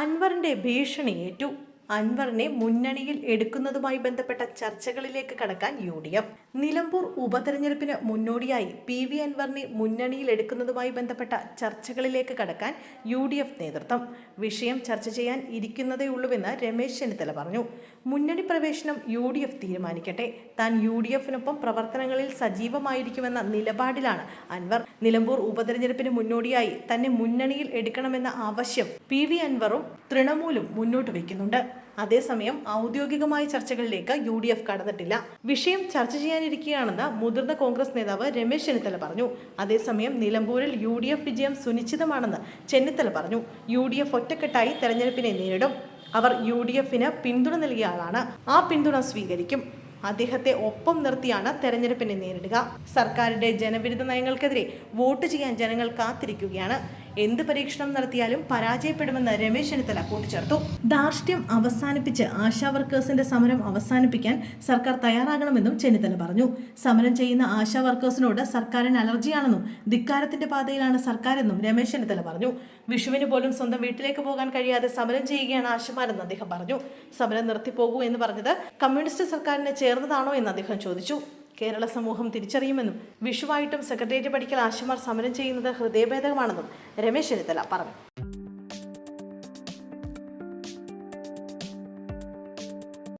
അൻവറിന്റെ ഭീഷണിയേറ്റു അൻവറിനെ മുന്നണിയിൽ എടുക്കുന്നതുമായി ബന്ധപ്പെട്ട ചർച്ചകളിലേക്ക് കടക്കാൻ യു ഡി എഫ് നിലമ്പൂർ ഉപതെരഞ്ഞെടുപ്പിന് മുന്നോടിയായി പി വി അൻവറിനെ മുന്നണിയിൽ എടുക്കുന്നതുമായി ബന്ധപ്പെട്ട ചർച്ചകളിലേക്ക് കടക്കാൻ യു ഡി എഫ് നേതൃത്വം. വിഷയം ചർച്ച ചെയ്യാൻ ഇരിക്കുന്നതേയുള്ളൂവെന്ന് രമേശ് ചെന്നിത്തല പറഞ്ഞു. മുന്നണി പ്രവേശനം യു ഡി എഫ് തീരുമാനിക്കട്ടെ. താൻ യു ഡി എഫിനൊപ്പം പ്രവർത്തനങ്ങളിൽ സജീവമായിരിക്കുമെന്ന നിലപാടിലാണ് അൻവർ. നിലമ്പൂർ ഉപതെരഞ്ഞെടുപ്പിന് മുന്നോടിയായി തന്നെ മുന്നണിയിൽ എടുക്കണമെന്ന ആവശ്യം പി വി അൻവറും തൃണമൂലും മുന്നോട്ട് വയ്ക്കുന്നുണ്ട്. അതേസമയം ഔദ്യോഗികമായ ചർച്ചകളിലേക്ക് യു ഡി എഫ് കടന്നിട്ടില്ല. വിഷയം ചർച്ച ചെയ്യാനിരിക്കുകയാണെന്ന് മുതിർന്ന കോൺഗ്രസ് നേതാവ് രമേശ് ചെന്നിത്തല പറഞ്ഞു. അതേസമയം നിലമ്പൂരിൽ യു ഡി എഫ് വിജയം സുനിശ്ചിതമാണെന്ന് ചെന്നിത്തല പറഞ്ഞു. യു ഡി എഫ് ഒറ്റക്കെട്ടായി തെരഞ്ഞെടുപ്പിനെ നേരിടും. അവർ യു ഡി എഫിന് പിന്തുണ നൽകിയ ആളാണ്. ആ പിന്തുണ സ്വീകരിക്കും. അദ്ദേഹത്തെ ഒപ്പം നിർത്തിയാണ് തെരഞ്ഞെടുപ്പിനെ നേരിടുക. സർക്കാരിന്റെ ജനവിരുദ്ധ നയങ്ങൾക്കെതിരെ വോട്ട് ചെയ്യാൻ ജനങ്ങൾ കാത്തിരിക്കുകയാണ്. എന്ത് പരീക്ഷണം നടത്തിയാലും പരാജയപ്പെടുമെന്ന് രമേശ് ചെന്നിത്തല കൂട്ടിച്ചേർത്തു. ധാർഷ്ട്യം അവസാനിപ്പിച്ച് ആശാ വർക്കേഴ്സിന്റെ സമരം അവസാനിപ്പിക്കാൻ സർക്കാർ തയ്യാറാകണമെന്നും ചെന്നിത്തല പറഞ്ഞു. സമരം ചെയ്യുന്ന ആശാ വർക്കേഴ്സിനോട് സർക്കാരിന് അലർജിയാണെന്നും ധിക്കാരത്തിന്റെ പാതയിലാണ് സർക്കാരെന്നും രമേശ് ചെന്നിത്തല പറഞ്ഞു. വിഷുവിന് പോലും സ്വന്തം വീട്ടിലേക്ക് പോകാൻ കഴിയാതെ സമരം ചെയ്യുകയാണ് ആശമാരെന്ന് അദ്ദേഹം പറഞ്ഞു. സമരം നിർത്തിപ്പോകൂ എന്ന് പറഞ്ഞത് കമ്മ്യൂണിസ്റ്റ് സർക്കാരിനെ ചേർന്നതാണോ എന്ന് അദ്ദേഹം ചോദിച്ചു. കേരള സമൂഹം തിരിച്ചറിയുമെന്നും വിഷുവായിട്ടും സെക്രട്ടേറിയറ്റ് പഠിക്കൽ ആശുമാർ സമരം ചെയ്യുന്നത് ഹൃദയഭേദകമാണെന്നും രമേശ് ചെന്നിത്തല പറഞ്ഞു